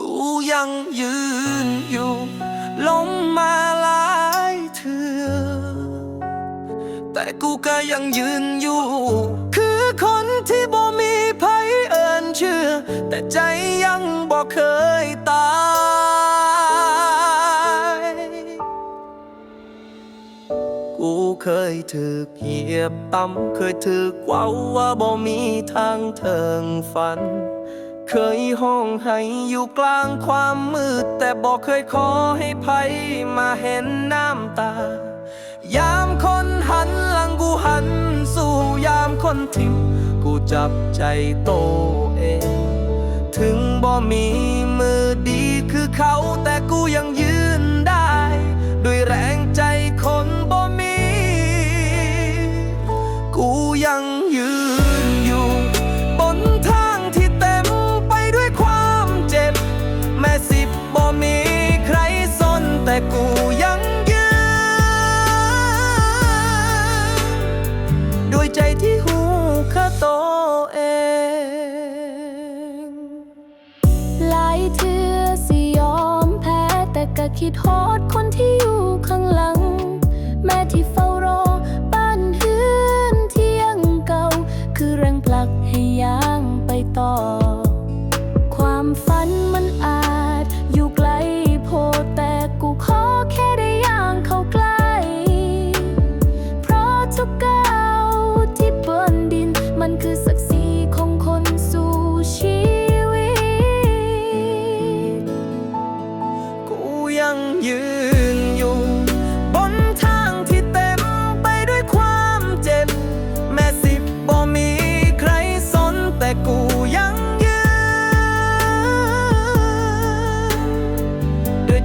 กูยังยืนอยู่ล้มมาหลายเถื่อแต่กูก็ยังยืนอยู่ คือคนที่บ่มีไผเอินเชื่อ แต่ใจยังบ่เคยตายกูเคยถูกเหยียบต่ำเคยถูกเว้าว่าบ่มีทางเทิงฝัน เคยห้องให้อยู่กลางความมืด แต่บอกเคยขอให้ภัยมาเห็นน้ำตา ยามคนหันหลังกูหัน สู่ยามคนทิ้งกูจับใจโตเอง ถึงบ่มีมือดีคือเขาแต่กูยังยืนได้ ด้วยแรงใจ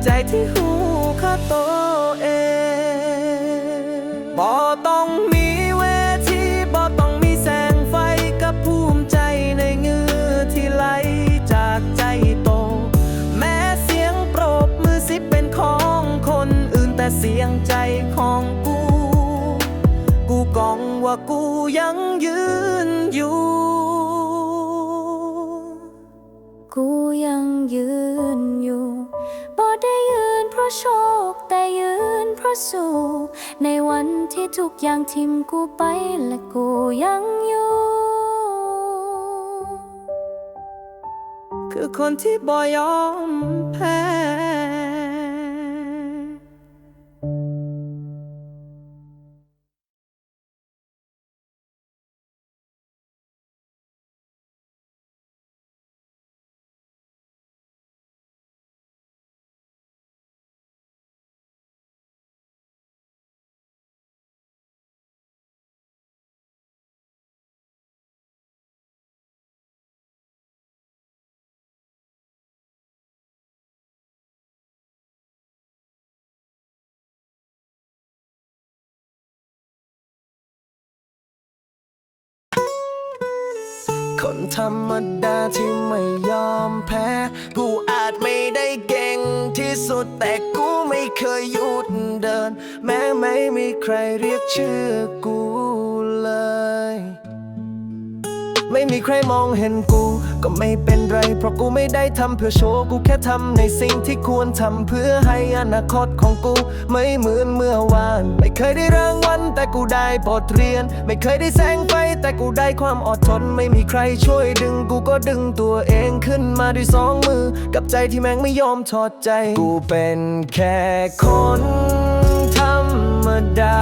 ใจที่หูคาโตเองบ่ต้องมีเวทีบ่ต้องมีแสงไฟกับภูมิใจในเงือที่ไหลจากใจโต แม้เสียงปรบมือสิเป็นของคนอื่นแต่เสียงใจของกู กูกองว่ากูยัง ราะโชคแต่ยืนเพราะสู้ ในวันที่ทุกอย่างทิมกูไปและกูยังอยู่ คือคนที่บ่ยอมแพ้ คนธรรมดาที่ไม่ยอมแพ้ กูอาจไม่ได้เก่งที่สุดแต่กูไม่เคยหยุดเดิน แม้ไม่มีใครเรียกชื่อกูเลย ไม่มีใครมองเห็นกู ก็ไม่เป็นไร เพราะกูไม่ได้ทำเพื่อโชว์กูแค่ทำในสิ่งที่ควรทำเพื่อให้อนาคตของกู ไม่เหมือนเมื่อวาน ไม่เคยได้รางวัลแต่กูได้บทเรียน ไม่เคยได้แสงไฟแต่กูได้ความอดทน ไม่มีใครช่วยดึงกูก็ดึงตัวเองขึ้นมาด้วยสองมือ กับใจที่แม่งไม่ยอมถอดใจ กูเป็นแค่คนธรรมดา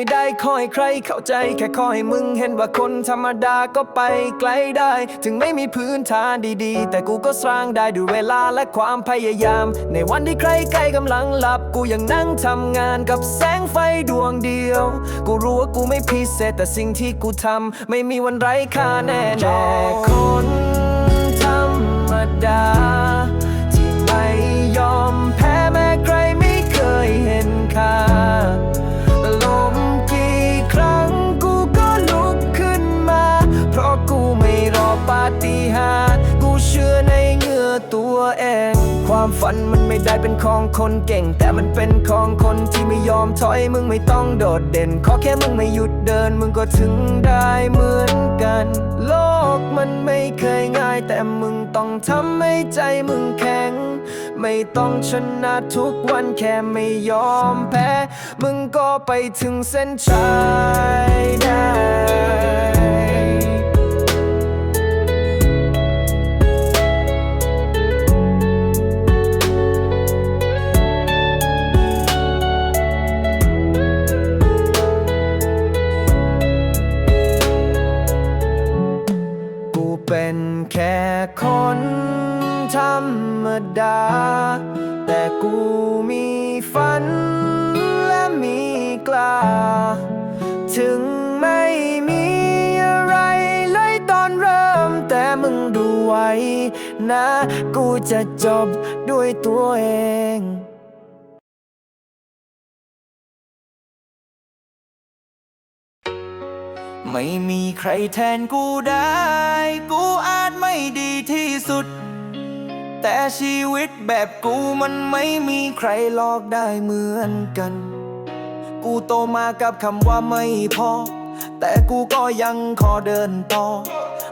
ไม่ได้คอยใครเข้าใจ แค่คอยมึงเห็นว่าคนธรรมดาก็ไปไกลได้ ถึงไม่มีพื้นฐานดีๆ แต่กูก็สร้างได้ด้วยเวลาและความพยายาม ในวันที่ใครใกล้กำลังหลับ กูยังนั่งทำงานกับแสงไฟดวงเดียว กูรู้ว่ากูไม่พิเศษแต่สิ่งที่กูทำไม่มีวันไร้ค่าแน่แน่คน ได้เป็นของคนเก่ง แต่มันเป็นของคนที่ไม่ยอมถอยมึงไม่ต้องโดดเด่น ขอแค่มึงไม่หยุดเดิน มึงก็ถึงได้เหมือนกัน โลกมันไม่เคยง่าย แต่มึงต้องทำให้ใจมึงแข็ง ไม่ต้องชนะทุกวันแค่ไม่ยอมแพ้ มึงก็ไปถึงเส้นชัยได้ ไม่มีใครแทนกูได้ กูอาจไม่ดีที่สุด แต่ชีวิตแบบกูมันไม่มีใครลอกได้เหมือนกัน กูโตมากับคำว่าไม่พอ แต่กูก็ยังขอเดินต่อ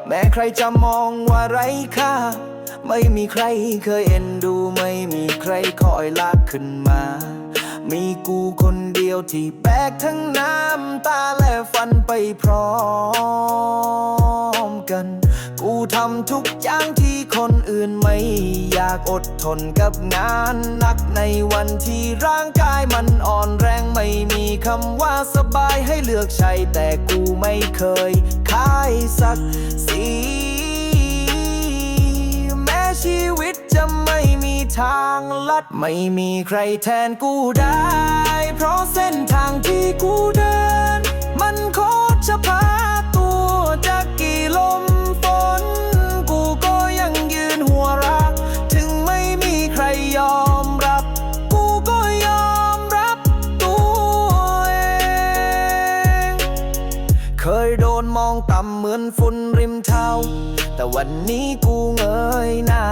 แม้ใครจะมองว่าไร้ค่า ไม่มีใครเคยเอ็นดู ไม่มีใครคอยลากขึ้นมา มีกูคน ดียวที่แบกทั้งน้ำตาและฟันไปพร้อมกัน กูทำทุกอย่างที่คนอื่นไม่อยากอดทนกับงานหนักในวันที่ร่างกายมันอ่อนแรงไม่มีคำว่าสบายให้เลือกใช้แต่กูไม่เคยขายสักสี จะไม่มีทางลัด ไม่มีใครแทนกูได้ เพราะเส้นทางที่กูเดิน มันโคตรจะพาตัวจากกี่ลมฝน กูก็ยังยืนหัวรัก ถึงไม่มีใครยอมรับ กูก็ยอมรับตัวเอง เคยโดนมองต่ำเหมือนฝุ่นริมเท้า แต่วันนี้กูเงยหน้า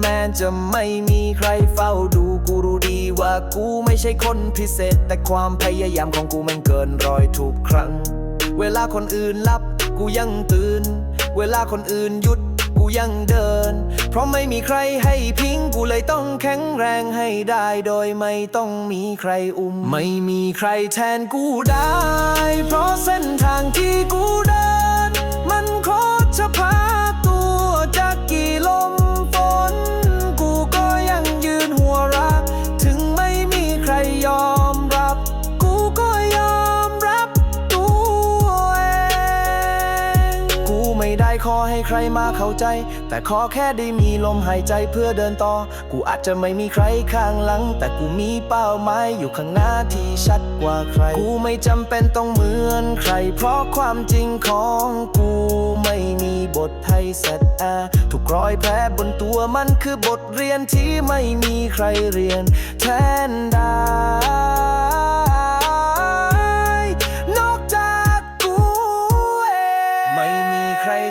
แม้จะไม่มีใครเฝ้าดูกูรู้ดีว่ากูไม่ใช่คนพิเศษ แต่ความพยายามของกูมันเกินร้อยทุกครั้ง เวลาคนอื่นหลับกูยังตื่น เวลาคนอื่นหยุดกูยังเดิน เพราะไม่มีใครให้พิงกูเลยต้องแข็งแรงให้ได้โดยไม่ต้องมีใครอุ้ม ไม่มีใครแทนกูได้ เพราะเส้นทางที่กูเดิน ขอให้ใครมาเข้าใจ แต่ขอแค่ได้มีลมหายใจเพื่อเดินต่อ กูอาจจะไม่มีใครข้างหลัง แต่กูมีเป้าหมายอยู่ข้างหน้าที่ชัดกว่าใคร กูไม่จำเป็นต้องเหมือนใคร เพราะความจริงของกูไม่มีบทให้เสร็จอาทุกรอยแผลบนตัวมันคือบทเรียนที่ไม่มีใครเรียนแทนได้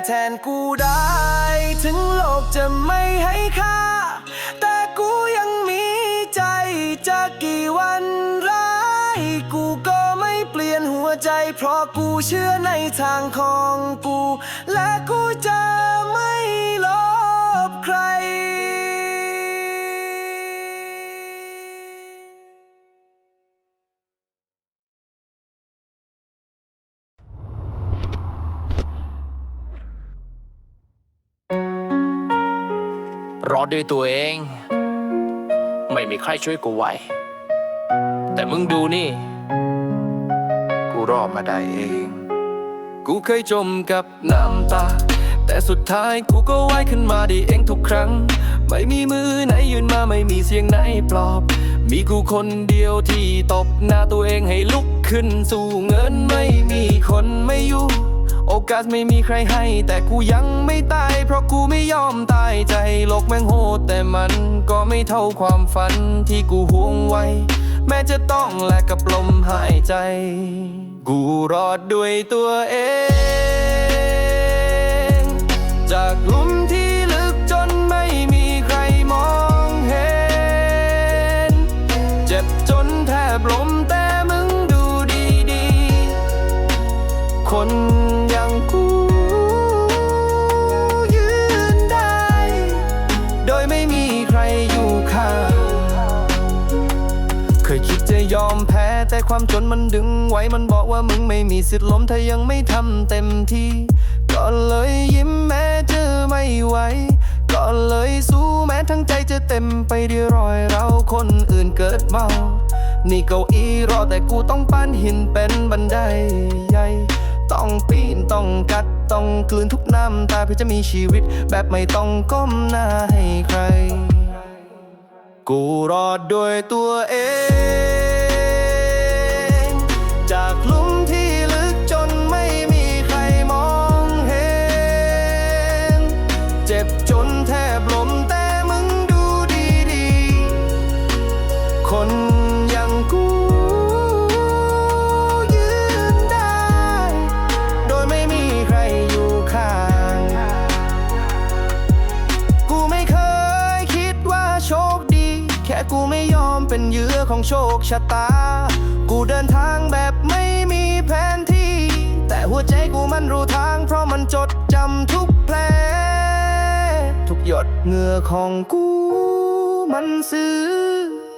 แทนกูได้ ถึงโลกจะไม่ให้ค่า แต่กูยังมีใจจะกี่วันร้ายกูก็ไม่เปลี่ยนหัวใจ เพราะกูเชื่อในทางของกู และกูจะ รอดด้วยตัวเอง ไม่มีใครช่วยกูไหวแต่มึงดูนี่ กูรอดมาได้เอง กูเคยจมกับน้ำตา แต่สุดท้ายกูก็ว่ายขึ้นมาได้เองทุกครั้ง ไม่มีมือไหนยืนมาไม่มีเสียงไหนปลอบ มีกูคนเดียวที่ตบหน้าตัวเองให้ลุกขึ้น สู่เงินไม่มีคนไม่อยู่ โอกาสไม่มีใครให้ แต่กูยังไม่ตาย เพราะกูไม่ยอมตายใจโลกแม่งโหดแต่มันก็ไม่เท่าความฝันที่กูหวงไว้ แม้จะต้องแลกกับลมหายใจ กูรอดด้วยตัวเอง จากลุม ยอมแพ้แต่ความจนมันดึงไว้มันบอกว่ามึงไม่มีสิทธิ์ล้มถ้ายังไม่ทำเต็มที่ ก็เลยยิ้มแม้เจอไม่ไหวก็เลยสู้แม้ทั้งใจจะเต็มไปด้วยรอยเราคนอื่นเกิดเมา นี่เก้าอี้รอแต่กูต้องปั้นหินเป็นบันไดใหญ่ต้องปีนต้องกัดต้องกลืนทุกน้ำตาเพื่อจะมีชีวิต แบบไม่ต้องก้มหน้าให้ใคร กูรอดด้วยตัวเอง โชคชะตา กูเดินทางแบบไม่มีแผนที่ แต่หัวใจกูมันรู้ทาง เพราะมันจดจำทุกแผลทุกหยดเหงื่อของกู มันซื้อ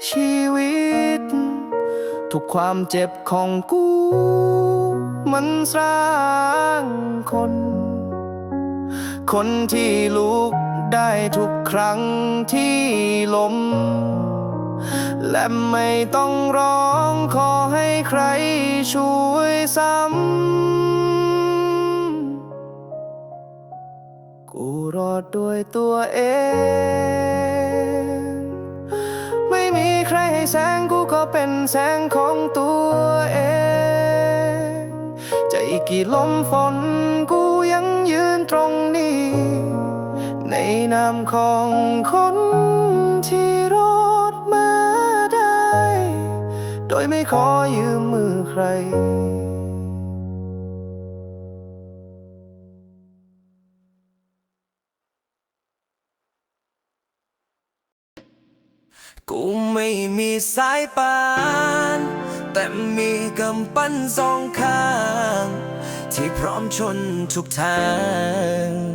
ชีวิต ทุกความเจ็บของกู มันสร้างคน คนที่ลุกได้ทุกครั้งที่ล้ม และไม่ต้องร้องขอให้ใครช่วยซ้ำ กูรอดด้วยตัวเอง ไม่มีใครให้แสงกูก็เป็นแสงของตัวเอง จะอีกกี่ลมฝนกูยังยืนตรงนี้ ในนามของคน ยไม่ขอยืมมือใครกูไม่มีสายปาน แต่มีกำปั้นสองข้าง ที่พร้อมชนทุกทาง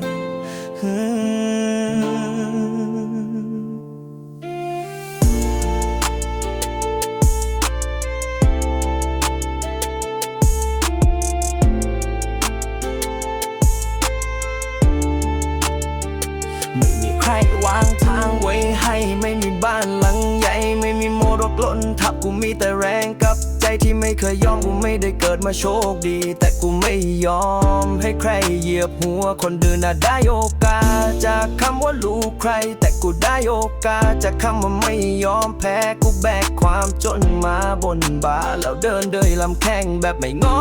วางทางไว้ให้ไม่มีบ้านหลังใหญ่ไม่มีโมรถล้นทับกูมีแต่แรงกับใจที่ไม่เคยยอมกูไม่ได้เกิดมาโชคดี แต่กูไม่ยอมให้ใครเหยียบหัวคนเดินน่ะได้โอกาสจากคำว่าลูกใคร แต่กูได้โอกาสจากคำว่าไม่ยอมแพ้กูแบกความจนมาบนบ่าแล้วเดินเดยลำแข้งแบบไม่งอ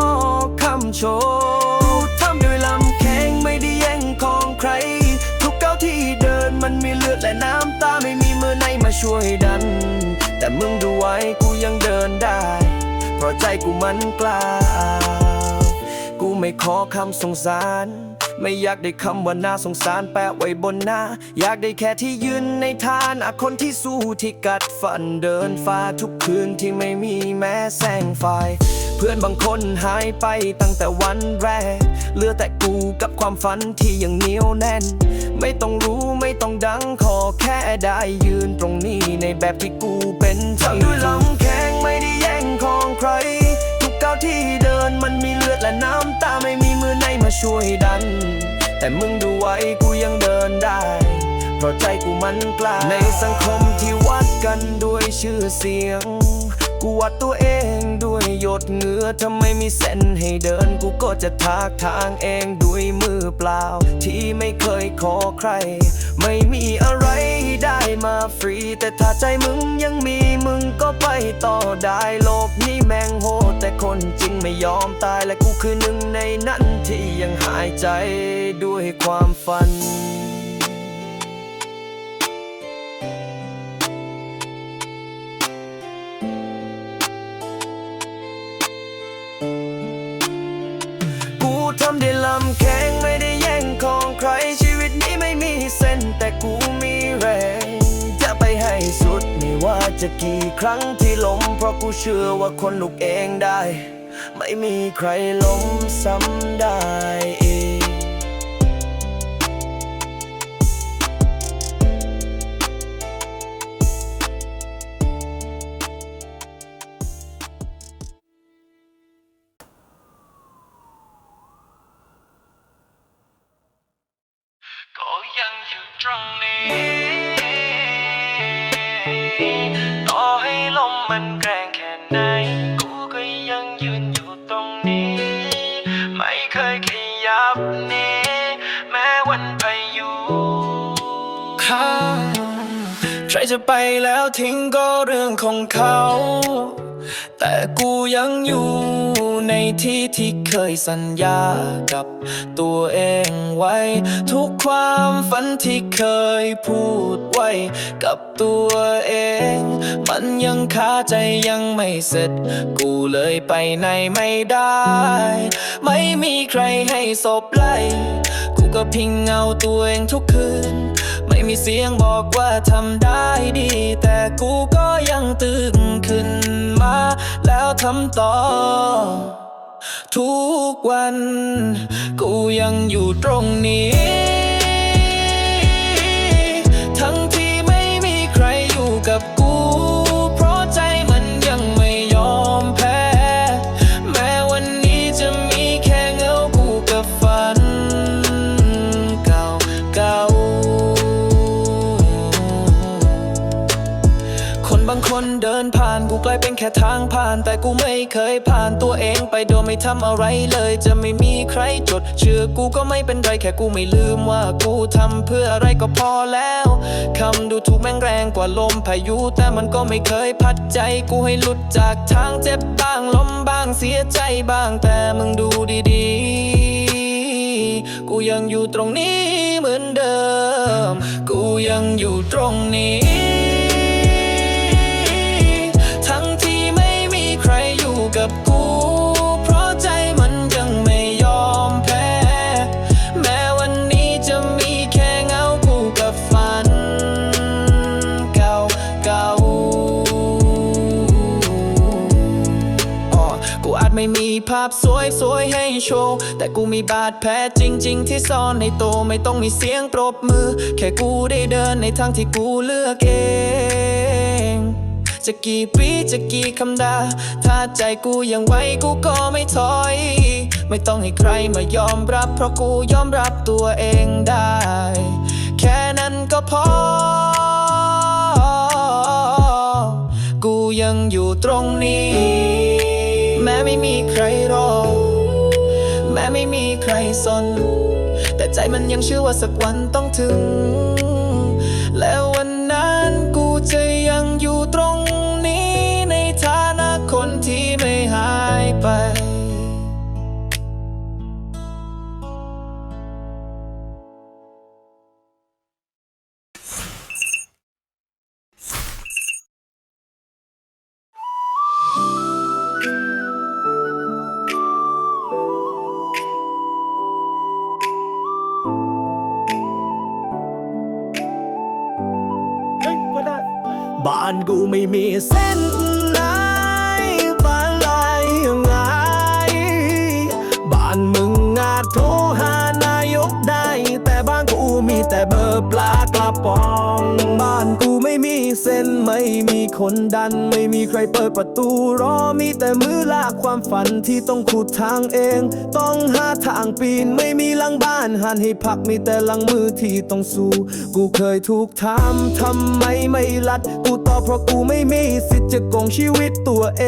คำโชว์ทำด้วยลำแข้งไม่ได้แย่งของใคร มันมีเลือดและน้ำตาไม่มีมือไหนมาช่วยดัน แต่มึงดูไว้กูยังเดินได้ เพราะใจกูมันกล้า กูไม่ขอคำสงสาร ไม่อยากได้คำว่าน่าสงสารแปะไว้บนหน้า อยากได้แค่ที่ยืนในฐานอะคนที่สู้ที่กัดฟันเดินฟ้าทุกคืนที่ไม่มีแม้แสงไฟ เพื่อนบางคนหายไปตั้งแต่วันแรก เหลือแต่กูกับความฝันที่ยังเหนียวแน่น ไม่ต้องรู้ไม่ต้องดังขอแค่ได้ยืนตรงนี้ในแบบที่กูเป็นทำด้วยลำแข้งไม่ได้แย่งของใคร ทุกก้าวที่เดินมันมีเลือดและน้ำตาไม่มีมือไหนมาช่วยดัน แต่มึงดูไว้กูยังเดินได้เพราะใจกูมันกล้าในสังคมที่วัดกันด้วยชื่อเสียง กูวัดตัวเองด้วยหยดเหงื่อถ้าไม่มีเส้นให้เดิน กูก็จะทากทางเองด้วยมือเปล่า ที่ไม่เคยขอใคร ไม่มีอะไรได้มาฟรี แต่ถ้าใจมึงยังมีมึงก็ไปต่อได้โลกนี้แมงโหดแต่คนจริงไม่ยอมตายและกูคือหนึ่งในนั้นที่ยังหายใจด้วยความฝัน จะกี่ครั้งที่ล้มเพราะกูเชื่อว่าคนลุกเองได้ ไม่มีใครล้มซ้ำได้อีก จะไปแล้วทิ้งก็เรื่องของเขา แต่กูยังอยู่ในที่ที่เคยสัญญากับตัวเองไว้ ทุกความฝันที่เคยพูดไว้กับตัวเอง มันยังคาใจยังไม่เสร็จ กูเลยไปไหนไม่ได้ ไม่มีใครให้ศพไล่กูก็พิงเงาตัวเองทุกคืน ม่มีเสียงบอกว่าทำได้ดี แต่กูก็ยังตื่นขึ้นมา แล้วทำต่อ ทุกวัน กูยังอยู่ตรงนี้ ค่ทางผ่านแต่กูไม่เคยผ่านตัวเองไปโดยไม่ทำอะไรเลย จะไม่มีใครจดเชื่อกูก็ไม่เป็นไรแค่กูไม่ลืมว่ากูทำเพื่ออะไรก็พอแล้วคำดูถูกแม่งแรงกว่าลมพายุ แต่มันก็ไม่เคยพัดใจกูให้หลุดจากทางเจ็บบ้างล้มบ้างเสียใจบ้างแต่มึงดูดีๆ กูยังอยู่ตรงนี้เหมือนเดิม กูยังอยู่ตรงนี้าพสวยสวยให้โชว์ แต่กูมีบาดแผลจริง ๆ ที่ซ่อนในโตวไม่ต้องมีเสียงปรบมือ แค่กูได้เดินในทางที่กูเลือกเอง จะกี่ปีจะกี่คำดา ถ้าใจกูยังไหวกูก็ไม่ถอย ไม่ต้องให้ใครมายอมรับ เพราะกูยอมรับตัวเองได้ แค่นั้นก็พอ กูยังอยู่ตรงนี้ ไม่มีใครรอ แม้ไม่มีใครสน แต่ใจมันยังเชื่อว่าสักวันต้องถึง ไม่มีเส้นไหนบ้านไรยังไง บ้านมึงอาจโทรหานายกได้ แต่บ้านกูมีแต่เบอร์ปลากระป๋อง นไม่มีคนดัน ไม่มีใครเปิดประตูรอมีแต่มือลากความฝันที่ต้องขุดทางเอง ต้องหาทางปีนไม่มีหลังบ้านหันให้พักมีแต่หลังมือที่ต้องสู้ กูเคยถูกถามทำไมไม่รัด กูตอบเพราะกูไม่มีสิทธิ์จะโกงชีวิตตัวเอ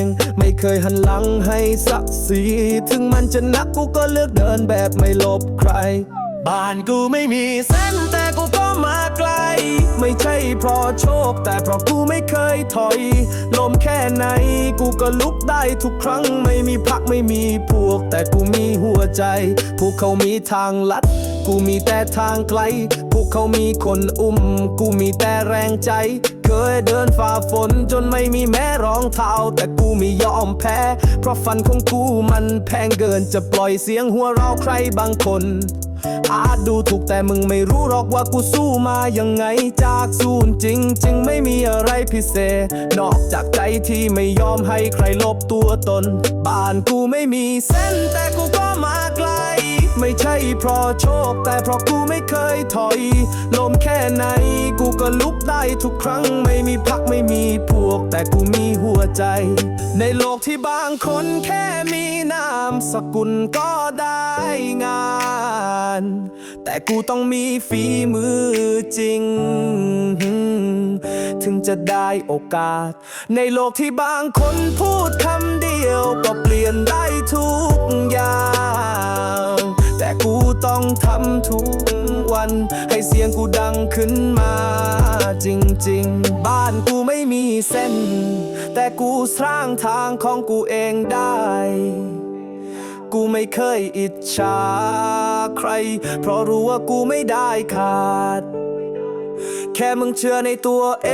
ง ไม่เคยหันหลังให้สักสีถึงมันจะหนักกูก็เลือกเดินแบบไม่ลบใคร บ้านกูไม่มีเส้นแต่กู ไม่ใช่เพราะโชค แต่เพราะกูไม่เคยถอย ลมแค่ไหน กูก็ลุกได้ทุกครั้ง ไม่มีพักไม่มีพวก แต่กูมีหัวใจ พวกเขามีทางลัด กูมีแต่ทางไกล พวกเขามีคนอุ้ม กูมีแต่แรงใจ เคยเดินฝ่าฝนจนไม่มีแม้รองเท้า แต่กูไม่ยอมแพ้ เพราะฟันของกูมันแพงเกินจะปล่อยเสียงหัวเราะใครบางคน อาจดูถูกแต่มึงไม่รู้หรอกว่ากูสู้มายังไง จากศูนย์จริงจริงไม่มีอะไรพิเศษ นอกจากใจที่ไม่ยอมให้ใครลบตัวตน บ้านกูไม่มีเส้นแต่กู ไม่ใช่เพราะโชค แต่เพราะกูไม่เคยถอย ลมแค่ไหน กูก็ลุกได้ทุกครั้ง ไม่มีพักไม่มีพวก แต่กูมีหัวใจ ในโลกที่บางคนแค่มีนามสกุลก็ได้งาน แต่กูต้องมีฝีมือจริง ถึงจะได้โอกาส ในโลกที่บางคนพูดคำเดียวก็เปลี่ยนได้ทุกอย่าง แต่กูต้องทำทุกวัน ให้เสียงกูดังขึ้นมาจริงๆ บ้านกูไม่มีเส้น แต่กูสร้างทางของกูเองได้ กูไม่เคยอิจฉาใคร เพราะรู้ว่ากูไม่ได้ขาด แค่มึงเชื่อในตัวเอ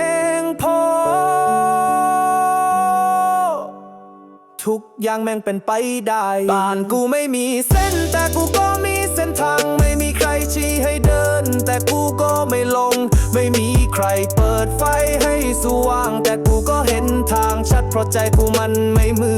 ง ทุกอย่างแม่งเป็นไปได้บ้านกูไม่มีเส้นแต่กูก็มีเส้นทาง ไม่มีใครชี้ให้เดิน แต่กูก็ไม่ลง ไม่มีใครเปิดไฟให้สว่าง แต่กูก็เห็นทางชัดเพราะใจกูมันไม่มื